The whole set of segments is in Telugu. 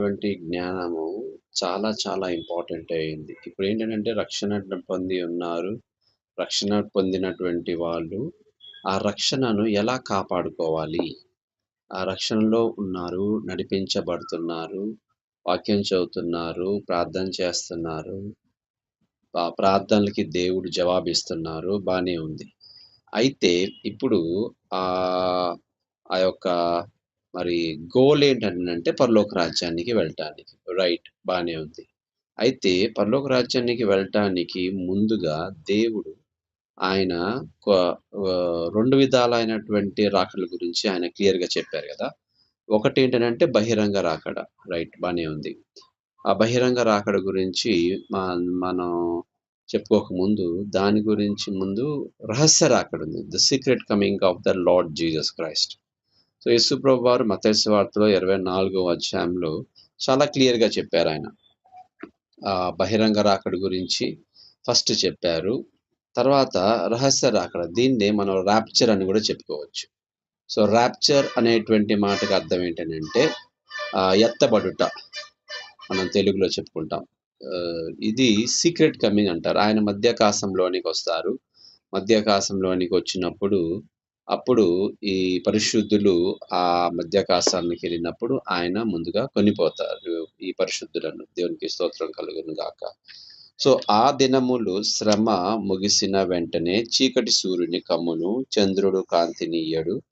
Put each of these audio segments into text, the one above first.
అటువంటి జ్ఞానము చాలా చాలా ఇంపార్టెంట్ అయింది. ఇప్పుడు ఏంటంటే రక్షణ పొంది ఉన్నారు. రక్షణ పొందినటువంటి వాళ్ళు ఆ రక్షణను ఎలా కాపాడుకోవాలి? ఆ రక్షణలో ఉన్నారు, నడిపించబడుతున్నారు, వాక్యం చదువుతున్నారు, ప్రార్థన చేస్తున్నారు. ఆ ప్రార్థనలకి దేవుడు జవాబిస్తున్నారు. బాగానే ఉంది. అయితే ఇప్పుడు ఆ యొక్క మరి గోల్ ఏంటంటే పరలోక రాజ్యానికి వెళ్ళటానికి. రైట్. బానే ఉంది. అయితే పరలోక రాజ్యానికి వెళ్ళటానికి ముందుగా దేవుడు ఆయన రెండు విధాలైనటువంటి రాకడల గురించి ఆయన క్లియర్‌గా చెప్పారు కదా ఒకటి ఏంటంటే బహిరంగ రాకడ. రైట్. బానే ఉంది. ఆ బహిరంగ రాకడ గురించి మనం చెప్పుకోకముందు దాని గురించి ముందు రహస్య రాకడుంది. The secret coming of the lord Jesus Christ. So, Yesu ప్రభువారు మత్తయి సువార్తలో 24వ అధ్యాయంలో చాలా క్లియర్‌గా చెప్పారు ఆయన బహిరంగ రాకడ గురించి ఫస్ట్ చెప్పారు. తర్వాత రహస్య రాకడ. దీన్నే మనం రాప్చర్ అని కూడా చెప్పుకోవచ్చు. సో, రాప్చర్ అనేటువంటి మాటకు అర్థం ఏంటంటే ఎత్తబడుట. మనం తెలుగులో చెప్పుకుంటాం. ఇది సీక్రెట్ కమింగ్ అంటారు. ఆయన మధ్యాకాశంలోనికి వస్తారు మధ్యాకాశంలోనికి వచ్చినప్పుడు అప్పుడు ఈ పరిశుద్ధులు ఆ మధ్యాకాశానికెళ్ళినప్పుడు ఆయన ముందుగా కొనిపోతారు. ఈ పరిశుద్ధులను. దేవునికి స్తోత్రం కలుగును గాక. సో, ఆ దినములు శ్రమ ముగిసిన వెంటనే చీకటి సూర్యుని కమ్మును, చంద్రుడు కాంతినియ్యడు,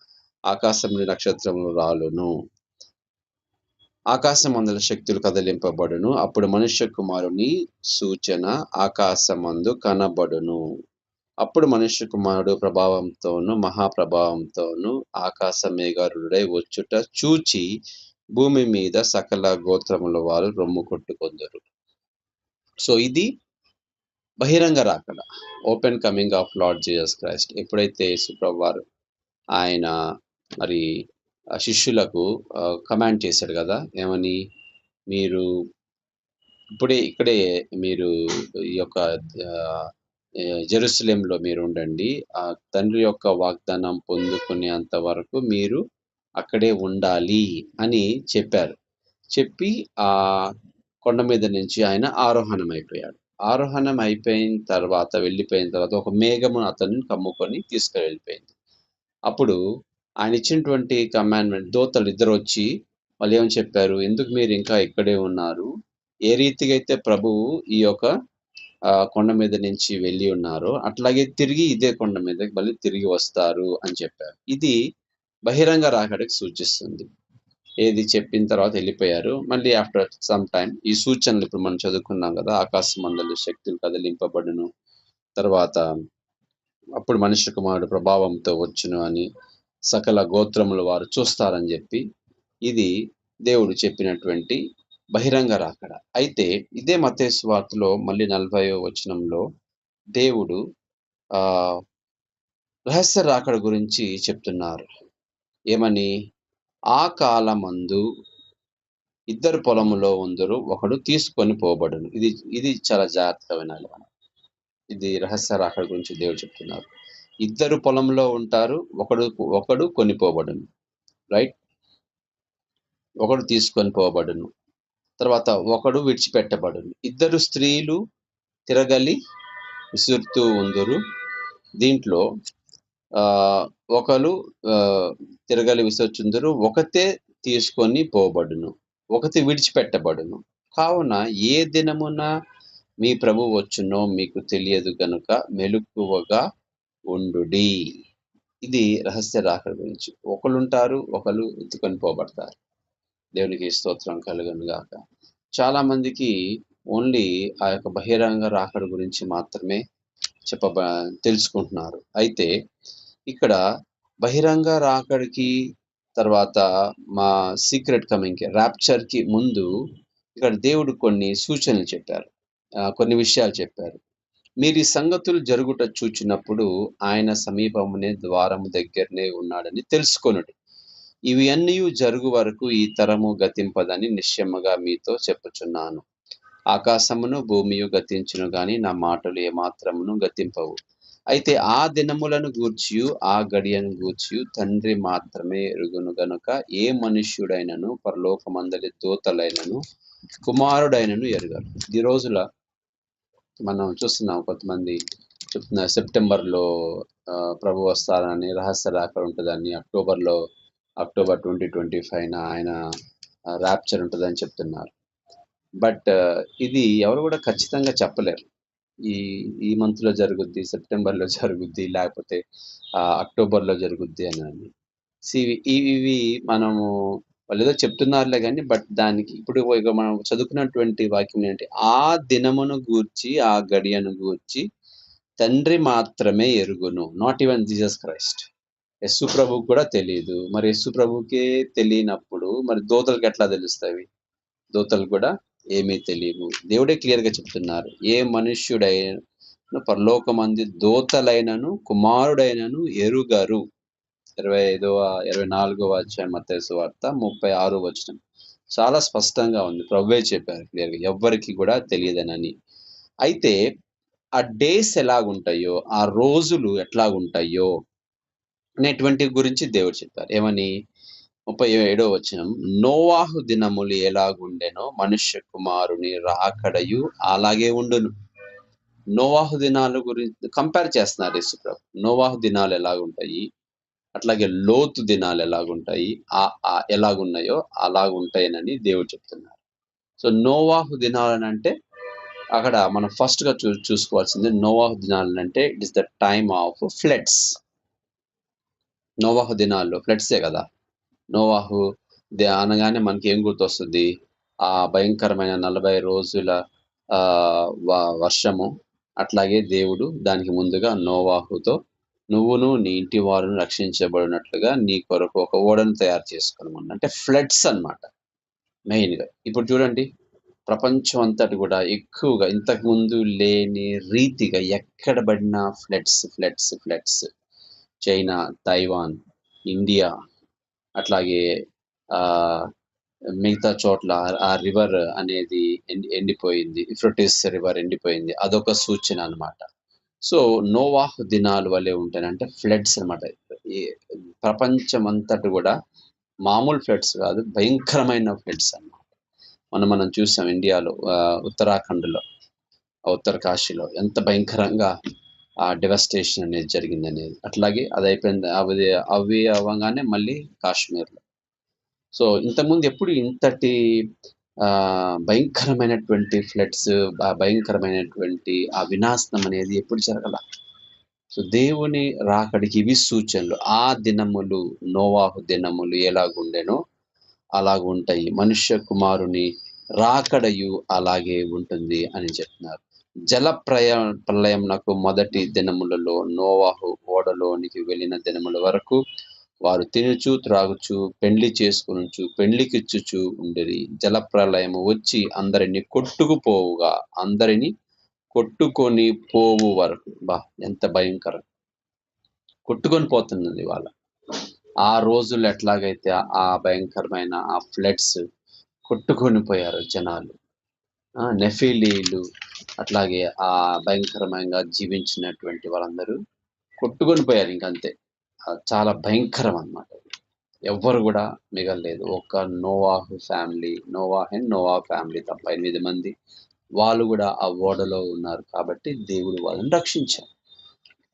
ఆకాశంలో నక్షత్రములు రాలును. ఆకాశమందుల శక్తులు కదిలింపబడును. అప్పుడు మనుష్య కుమారుని సూచన ఆకాశమందు కనబడును. అప్పుడు మనుష్య కుమారుడు ప్రభావంతోను, మహాప్రభావంతోనూ ఆకాశ మేఘారుడై వచ్చుట చూచి భూమి మీద సకల గోత్రముల వారు రొమ్ము కొట్టుకొందరు సో, ఇది బహిరంగ రాకడ. Open coming of lord Jesus Christ. ఎప్పుడైతే యేసు ఆయన మరి శిష్యులకు కమాండ్ చేశాడు కదా ఏమని? మీరు ఇప్పుడే ఇక్కడే మీరు ఈ యొక్క జెరూసలేంలో మీరు ఉండండి ఆ తండ్రి యొక్క వాగ్దానం పొందుకునేంత వరకు మీరు అక్కడే ఉండాలి అని చెప్పారు. చెప్పి ఆ కొండ మీద నుంచి ఆయన ఆరోహణం అయిపోయాడు ఆరోహణం అయిపోయిన తర్వాత వెళ్ళిపోయిన తర్వాత ఒక మేఘము అతన్ని కమ్ముకొని తీసుకువెళ్ళిపోయింది అప్పుడు ఆయన ఇచ్చినటువంటి కమాండ్‌మెంట్ దోతలు ఇద్దరు వచ్చి వాళ్ళు ఏమని చెప్పారు? ఎందుకు మీరు ఇంకా ఇక్కడే ఉన్నారు? ఏ రీతిగా అయితే ప్రభువు ఈ యొక్క కొండ మీద నుంచి వెళ్ళి ఉన్నారు అట్లాగే తిరిగి ఇదే కొండ మీదకి మళ్ళీ తిరిగి వస్తారు అని చెప్పారు. ఇది బహిరంగ రాకడకి సూచిస్తుంది. ఏది చెప్పిన తర్వాత వెళ్ళిపోయారు మళ్ళీ ఆఫ్టర్ సమ్ టైం ఈ సూచనలు ఇప్పుడు మనం చదువుకున్నాం గదా! ఆకాశమందలి శక్తులు కదిలింపబడును. తర్వాత అప్పుడు మనుష్య కుమారుడు ప్రభావంతో వచ్చును అని సకల గోత్రములు వారు చూస్తారని చెప్పి ఇది దేవుడు చెప్పినటువంటి బహిరంగ రాకడ. అయితే ఇదే మత్తయి సువార్తలో మళ్ళీ 40వ వచనంలో దేవుడు ఆ రహస్య రాకడ గురించి చెప్తున్నారు. ఏమని? ఆ కాలమందు ఇద్దరు పొలములో ఉందరు ఒకడు తీసుకొని పోబడును. ఇది ఇది చాలా జాగ్రత్తగా వినాలి మనం. ఇది రహస్య రాకడ గురించి దేవుడు చెప్తున్నారు. ఇద్దరు పొలంలో ఉంటారు. ఒకడు ఒకడు కొనిపోబడును. రైట్? ఒకడు తీసుకొని పోబడును. తర్వాత ఒకడు విడిచిపెట్టబడు ఇద్దరు స్త్రీలు తిరగలి విసురుతూ ఉందరు దీంట్లో ఒకరు తిరగలి విసర్చుందురు. ఒకతే తీసుకొని పోబడును. ఒకతి విడిచిపెట్టబడును. కావున ఏ దినమున మీ ప్రభువు వచ్చునో మీకు తెలియదు గనుక మెలకువగా ఉండు ఇది రహస్య రాకడ గురించి. ఒకలుంటారు. ఒకళ్ళు ఎత్తుకొని పోబడతారు. దేవునికి స్తోత్రం కలుగును గాక. చాలా మందికి ఓన్లీ ఆ యొక్క బహిరంగ రాకడ గురించి మాత్రమే చెప్పబ తెలుసుకుంటున్నారు. అయితే ఇక్కడ బహిరంగ రాకడికి తర్వాత మా సీక్రెట్ కమింగ్‌కి ర్యాప్చర్కి ముందు ఇక్కడ దేవుడు కొన్ని సూచనలు చెప్పారు. కొన్ని విషయాలు చెప్పారు. మీరు ఈ సంగతులు జరుగుట చూచినప్పుడు ఆయన సమీపమునే ద్వారము దగ్గరనే ఉన్నాడని తెలుసుకొనుడు ఇవి అన్నియు జరుగు వరకు ఈ తరము గతింపదని నిశ్చయముగా మీతో చెప్పుచున్నాను. ఆకాశమును, భూమియు గతించును గాని నా మాటలు ఏమాత్రమును గతింపవు. అయితే ఆ దినములను గూర్చి ఆ గడియను గూర్చి తండ్రి మాత్రమే ఎరుగును గనుక ఏ మనుష్యుడైనను పరలోకమందలి దూతలైనను కుమారుడైనను ఎరగరు ఈ రోజుల మనం చూస్తున్నాం కొంతమంది చెప్తున్నారు సెప్టెంబర్లో ప్రభు వస్తారని రహస్య రాక ఉంటుందని అక్టోబర్లో అక్టోబర్ ట్వంటీ ట్వంటీ ఫైవ్ ఆయన ర్యాప్చర్ ఉంటుందని చెప్తున్నారు. బట్ ఇది ఎవరు కూడా ఖచ్చితంగా చెప్పలేరు. ఈ ఈ మంత్లో జరుగుద్ది సెప్టెంబర్లో జరుగుద్ది లేకపోతే అక్టోబర్లో అక్టోబర్లో జరుగుద్ది అని అని. ఇవి ఇవి మనము వాళ్ళు ఏదో చెప్తున్నారులే కానీ బట్ దానికి ఇప్పుడు ఇక మనం చదువుకున్నటువంటి వాక్యం ఏంటి? ఆ దినమును గూర్చి ఆ గడియను గూర్చి తండ్రి మాత్రమే ఎరుగును not even Jesus Christ Yesu ప్రభుకి కూడా తెలియదు మరి యస్సు ప్రభుకే తెలియనప్పుడు మరి దోతలకు ఎట్లా తెలుస్తాయి? దోతలు కూడా ఏమీ తెలియవు. దేవుడే క్లియర్గా చెప్తున్నారు. ఏ మనుష్యుడైన పరలోకమంది దోతలైనను కుమారుడైనను ఎరుగరు. ఇరవై ఐదవ ఇరవై నాలుగవ అధ్యాయం మత్తయి వార్త ముప్పై ఆరు వచ్చిన చాలా స్పష్టంగా ఉంది. ప్రభువే చెప్పారు క్లియర్గా. ఎవ్వరికి కూడా తెలియదనని. అయితే ఆ డేస్ ఎలాగుంటాయో ఆ రోజులు ఎట్లాగుంటాయో అనేటువంటి గురించి దేవుడు చెప్తారు. ఏమని? ముప్పై ఏడో వచనం. నోవాహు దినములు ఎలాగుండెనో మనుష్య కుమారుని రాకడయు అలాగే ఉండును. నోవాహు దినాల గురించి కంపేర్ చేస్తున్నారు యేసుప్రభు. నోవాహు దినాలు ఎలాగుంటాయి? అట్లాగే లోతు దినాలు ఎలాగుంటాయి? ఆ ఎలాగున్నాయో అలాగుంటాయనని దేవుడు చెప్తున్నారు. సో నోవాహు దినాలనంటే అక్కడ మనం ఫస్ట్గా చూ చూసుకోవాల్సింది Novahu దినాలనంటే it is the time of floods. Novahu దినాల్లో ఫ్లడ్సే కదా. నోవాహు అనగానే మనకి ఏం గుర్తొస్తుంది? ఆ భయంకరమైన నలభై రోజుల ఆ వ- వర్షము. అట్లాగే దేవుడు దానికి ముందుగా నోవాహుతో నువ్వును నీ ఇంటి వారును రక్షించబడినట్లుగా నీ కొరకు ఒక ఓడను తయారు చేసుకోనమన్న అంటే ఫ్లడ్స్ అన్నమాట. మెయిన్గా ఇప్పుడు చూడండి ప్రపంచం అంతటి కూడా ఎక్కువగా ఇంతకు ముందు లేని రీతిగా ఎక్కడ పడినా floods floods floods. China Taiwan India అట్లాగే ఆ మిగతా చోట్ల ఆ- రివర్ అనేది ఎండి- ఎండిపోయింది. ఇఫ్రటిస్ రివర్ ఎండిపోయింది. అదొక సూచన అన్నమాట. సో నోవాహ్ దినాలు వలె ఉంటాయంటే ఫ్లడ్స్ అన్నమాట. ప్రపంచం అంతటి కూడా మామూలు ఫ్లడ్స్ కాదు భయంకరమైన ఫ్లడ్స్ అన్నమాట. మనం మనం చూసాం ఇండియాలో ఆ, ఉత్తరాఖండ్లో ఉత్తరకాశీలో కాశీలో ఎంత భయంకరంగా ఆ డెవస్టేషన్ అనేది జరిగింది అనేది అట్లాగే అది అయిపోయింది అవి అవి అవ్వగానే మళ్ళీ కాశ్మీర్లో. సో ఇంతకుముందు ఎప్పుడు ఇంతటి ఆ భయంకరమైనటువంటి ఫ్లడ్స్ భయంకరమైనటువంటి ఆ వినాశనం అనేది ఎప్పుడు జరగల? సో దేవుని రాకడికి ఇవి సూచనలు. ఆ దినములు నోవాహు దినములు ఎలాగుండెనో అలాగుంటాయి. మనుష్య కుమారుని రాకడయు అలాగే ఉంటుంది అని చెప్తున్నారు. జల ప్రయ ప్రళయంనకు మొదటి దినములలో నోవాహు ఓడలోనికి వెళ్ళిన దినముల వరకు వారు తినుచు త్రాగుచు పెండ్లి చేసుకునుచు పెండ్లికిచ్చుచు ఉండేది జల ప్రళయము వచ్చి అందరిని కొట్టుకుపోవుగా. అందరిని కొట్టుకొని పోవు వరకు. బా ఎంత భయంకరం. కొట్టుకొని పోతున్నది వాళ్ళ ఆ రోజులు ఎట్లాగైతే ఆ భయంకరమైన ఆ ఫ్లడ్స్ కొట్టుకొని పోయారు జనాలు. ఆ నెఫీలీలు అట్లాగే ఆ భయంకరమైన జీవించినటువంటి వాళ్ళందరూ కొట్టుకొని పోయారు ఇంకంతే చాలా భయంకరం అనమాట ఎవ్వరు కూడా మిగలలేదు. ఒక Novahu family Noah and Noah family తప్ప ఎనిమిది మంది. వాళ్ళు కూడా ఆ ఓడలో ఉన్నారు కాబట్టి దేవుడు వాళ్ళని రక్షించారు.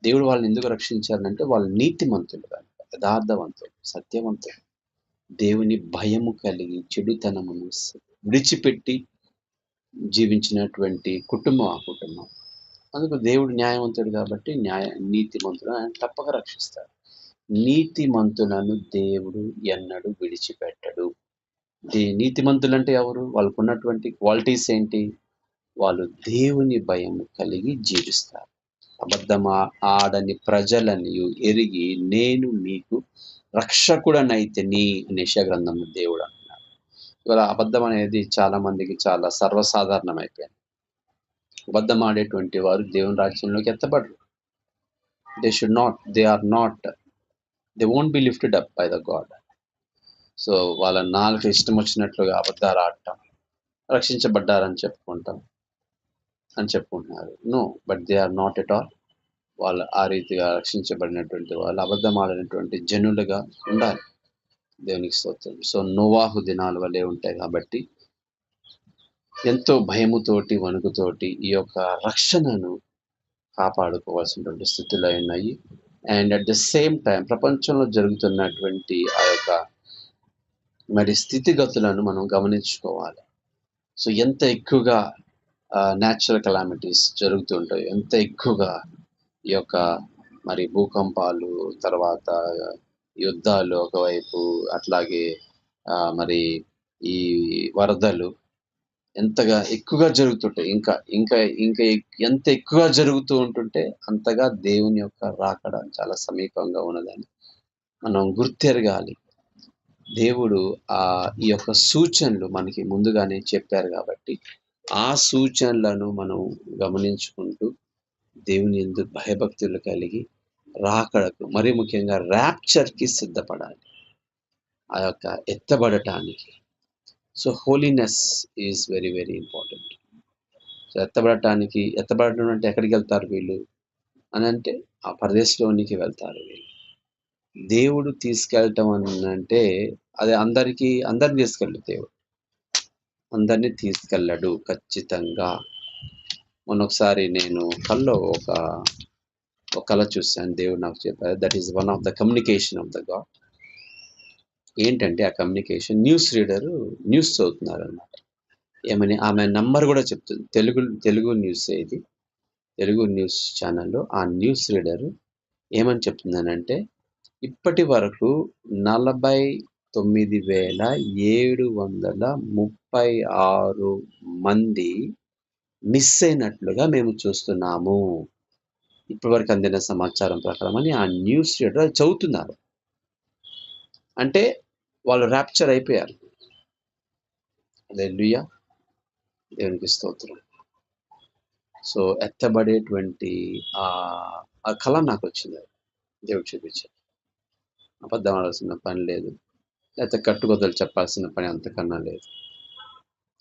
దేవుడు వాళ్ళని ఎందుకు రక్షించారంటే వాళ్ళు నీతిమంతులు కనుక యథార్థవంతులు సత్యవంతులు. దేవుని భయము కలిగి చెడుతనమును విడిచిపెట్టి జీవించినటువంటి కుటుంబం ఆ కుటుంబం. అందుకు దేవుడు న్యాయవంతుడు కాబట్టి న్యాయ నీతిమంతుడు ఆయన తప్పక రక్షిస్తాడు. నీతిమంతులను దేవుడు ఎన్నడు విడిచిపెట్టడు. దే నీతిమంతులు అంటే ఎవరు? వాళ్ళకు ఉన్నటువంటి క్వాలిటీస్ ఏంటి? వాళ్ళు దేవుని భయం కలిగి జీవిస్తారు. అబద్ధమా ఆడని ప్రజలని ఎరిగి నేను మీకు రక్షకుడనైతే నీ నిష గ్రంథంలో దేవుడు అంటున్నాడు. ఇవాళ అబద్ధం అనేది చాలా మందికి చాలా సర్వసాధారణం అయిపోయింది అబద్ధం ఆడేటువంటి వారు దేవుని రాజ్యంలోకి ఎత్తబడరు. They should not they are not they won't be lifted up by the God so వాళ్ళ నాలుగు ఇష్టం వచ్చినట్లుగా అబద్ధాలు ఆడటం రక్షించబడ్డారని చెప్పుకుంటాం అని చెప్పుకుంటున్నారు. No but they are not at all వాళ్ళు ఆ రీతిగా రక్షించబడినటువంటి వాళ్ళు అబద్ధమాడినటువంటి జనులుగా ఉండాలి. దేవునికి స్తోత్రం. సో నోవాహు దినాల వల్లే ఉంటాయి కాబట్టి ఎంతో భయముతోటి వణుకుతోటి ఈ యొక్క రక్షణను కాపాడుకోవాల్సినటువంటి స్థితిలో ఉన్నాయి. And at the same time ప్రపంచంలో జరుగుతున్నటువంటి ఆ యొక్క మరి స్థితిగతులను మనం గమనించుకోవాలి. సో ఎంత ఎక్కువగా న్యాచురల్ కలామిటీస్ జరుగుతుంటాయి ఎంత ఎక్కువగా ఈ యొక్క మరి భూకంపాలు తర్వాత యుద్ధాలు ఒకవైపు అట్లాగే ఆ, మరి ఈ వరదలు ఎంతగా ఎక్కువగా జరుగుతుంటాయి. ఇంకా ఇంకా ఇంకా ఎంత ఎక్కువగా జరుగుతూ ఉంటుంటే అంతగా దేవుని యొక్క రాకడ చాలా సమీపంగా ఉన్నదని మనం గుర్తెరగాలి. దేవుడు ఆ ఈ యొక్క సూచనలు మనకి ముందుగానే చెప్పారు కాబట్టి ఆ సూచనలను మనం గమనించుకుంటూ దేవుని ఎందు భయభక్తులు కలిగి రాకడకు మరి ముఖ్యంగా ర్యాప్చర్కి సిద్ధపడాలి. ఆ యొక్క ఎత్తబడటానికి. So holiness is very very important so ఎత్తబడటానికి ఎత్తబడటం అంటే ఎక్కడికి వెళ్తారు వీళ్ళు? అని అంటే ఆ పరదేశంలోనికి వెళ్తారు వీళ్ళు. దేవుడు తీసుకెళ్ళటం అని అంటే అది అందరికీ అందరిని తీసుకెళ్ళడు దేవుడు. అందరినీ తీసుకెళ్ళడు ఖచ్చితంగా. మొన్నొకసారి నేను కల్లో ఒక ఒక కళ చూశాను. దేవుడు నాకు చెప్పారు that is one of the communication of the God ఏంటంటే ఆ కమ్యూనికేషన్ న్యూస్ రీడరు న్యూస్ చదువుతున్నారు అనమాట ఏమని? ఆమె నంబర్ కూడా చెప్తుంది. తెలుగు తెలుగు న్యూస్ ఇది. తెలుగు న్యూస్ ఛానల్లో ఆ న్యూస్ రీడరు ఏమని చెప్తుందనంటే ఇప్పటి వరకు నలభై తొమ్మిది వేల ఏడు వందల ముప్పై ఆరు మంది మిస్ అయినట్లుగా మేము చూస్తున్నాము. ఇప్పటివరకు అందిన సమాచారం ప్రకారం అని ఆ న్యూస్ రీడర్ చదువుతున్నారు అంటే వాళ్ళు ర్యాప్చర్ అయిపోయారు. అదే దేవునికి స్తోత్రం. సో ఎత్తబడేటువంటి ఆ కళ నాకు వచ్చింది. దేవుడు చూపించాడు. అబద్ధం ఆడాల్సిన పని లేదు. లేకపోతే కట్టుకోదలు చెప్పాల్సిన పని అంతకన్నా లేదు.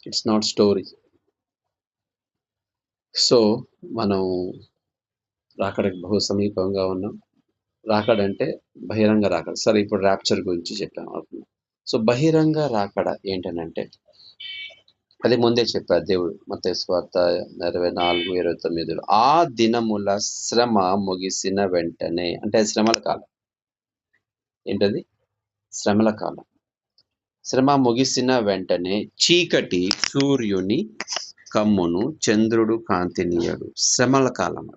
ఇట్స్ నాట్ స్టోరీ సో మనం రాకడకి బహు సమీపంగా ఉన్నాం. రాకడ అంటే బహిరంగ రాకడ. సరే ఇప్పుడు ర్యాప్చర్ గురించి చెప్పాం అనుకున్నాం సో బహిరంగ రాకడ ఏంటనంటే అది ముందే చెప్పారు దేవుడు మత స్వార్థ ఇరవై నాలుగు ఇరవై తొమ్మిదిలో ఆ దినముల శ్రమ ముగిసిన వెంటనే అంటే శ్రమల కాలం. ఏంటది? శ్రమల కాలం. శ్రమ ముగిసిన వెంటనే చీకటి సూర్యుని కమ్మును చంద్రుడు కాంతినీయుడు. శ్రమల కాలం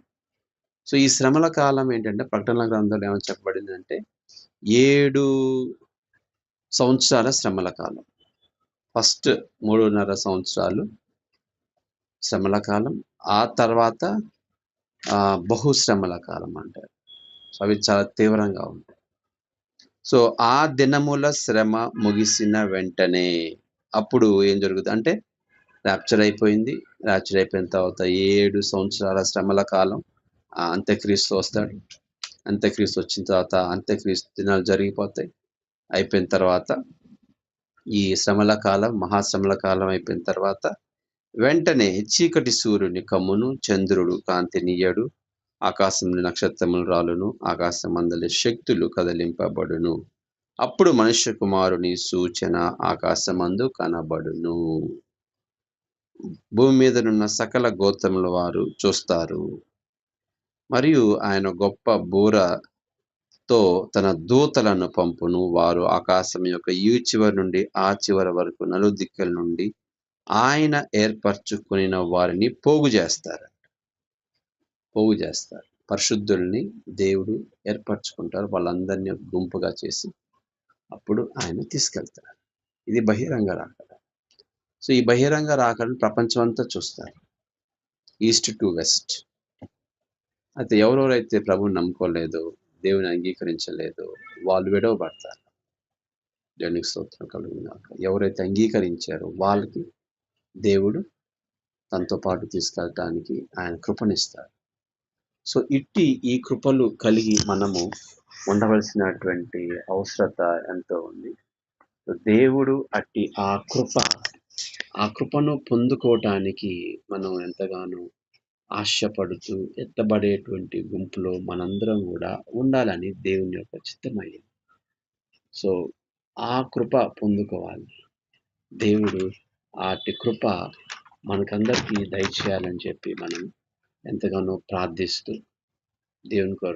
సో ఈ శ్రమల కాలం ఏంటంటే ప్రకటన గ్రంథంలో ఏమని చెప్పబడింది అంటే ఏడు సంవత్సరాల శ్రమల కాలం. ఫస్ట్ మూడున్నర సంవత్సరాలు శ్రమల కాలం. ఆ తర్వాత బహు బహుశ్రమల కాలం అంటారు. సో అవి చాలా తీవ్రంగా ఉంటాయి. సో ఆ దినముల శ్రమ ముగిసిన వెంటనే అప్పుడు ఏం జరుగుతుంది అంటే ర్యాప్చర్ అయిపోయింది. ర్యాప్చర్ అయిపోయిన తర్వాత ఏడు సంవత్సరాల శ్రమల కాలం ఆ అంత్యక్రీస్తు వస్తాడు. అంత్యక్రీస్తు వచ్చిన తర్వాత అంత్యక్రీస్తు దినాలు జరిగిపోతాయి. అయిపోయిన తర్వాత ఈ శ్రమల కాలం మహాశ్రమల కాలం అయిపోయిన తర్వాత వెంటనే చీకటి సూర్యుని కమ్మును చంద్రుడు కాంతినీయడు ఆకాశంలో నక్షత్రములు రాలును ఆకాశం అందలి శక్తులు కదలింపబడును. అప్పుడు మనుష్య కుమారుని సూచన ఆకాశమందు కనబడును. భూమి మీదనున్న సకల గోత్రముల వారు చూస్తారు. మరియు ఆయన గొప్ప బూరతో తన దూతలను పంపును. వారు ఆకాశం యొక్క ఈ చివరి నుండి ఆ చివరి వరకు నలుదిక్కల నుండి ఆయన ఏర్పరచుకుని వారిని పోగు చేస్తారు. పోగు చేస్తారు. పరిశుద్ధుల్ని దేవుడు ఏర్పరచుకుంటారు వాళ్ళందరినీ గుంపుగా చేసి అప్పుడు ఆయన తీసుకెళ్తారు ఇది బహిరంగ రాకడ. సో ఈ బహిరంగ రాకడను ప్రపంచం అంతా చూస్తారు. ఈస్ట్ టు వెస్ట్ అయితే ఎవరెవరైతే ప్రభుని నమ్ముకోలేదు దేవుని అంగీకరించలేదు వాళ్ళు విడవబడతారు. దేవునికి స్తోత్రం కలుగునాక ఎవరైతే అంగీకరించారో వాళ్ళకి దేవుడు తనతో పాటు తీసుకెళ్ళటానికి ఆయన కృపనిస్తారు. సో ఇట్టి ఈ కృపలు కలిగి మనము ఉండవలసినటువంటి అవసరత ఎంతో ఉంది. సో దేవుడు అట్టి ఆ కృప ఆ కృపను పొందుకోవటానికి మనం ఎంతగానో ఆశపడుతూ ఎత్తబడేటువంటి గుంపులో మనందరం కూడా ఉండాలని దేవుని యొక్క చిత్తమైంది. సో ఆ కృప పొందుకోవాలి. దేవుడు ఆటి కృప మనకందరికీ దయచేయాలని చెప్పి మనం ఎంతగానో ప్రార్థిస్తూ దేవుని కొరకు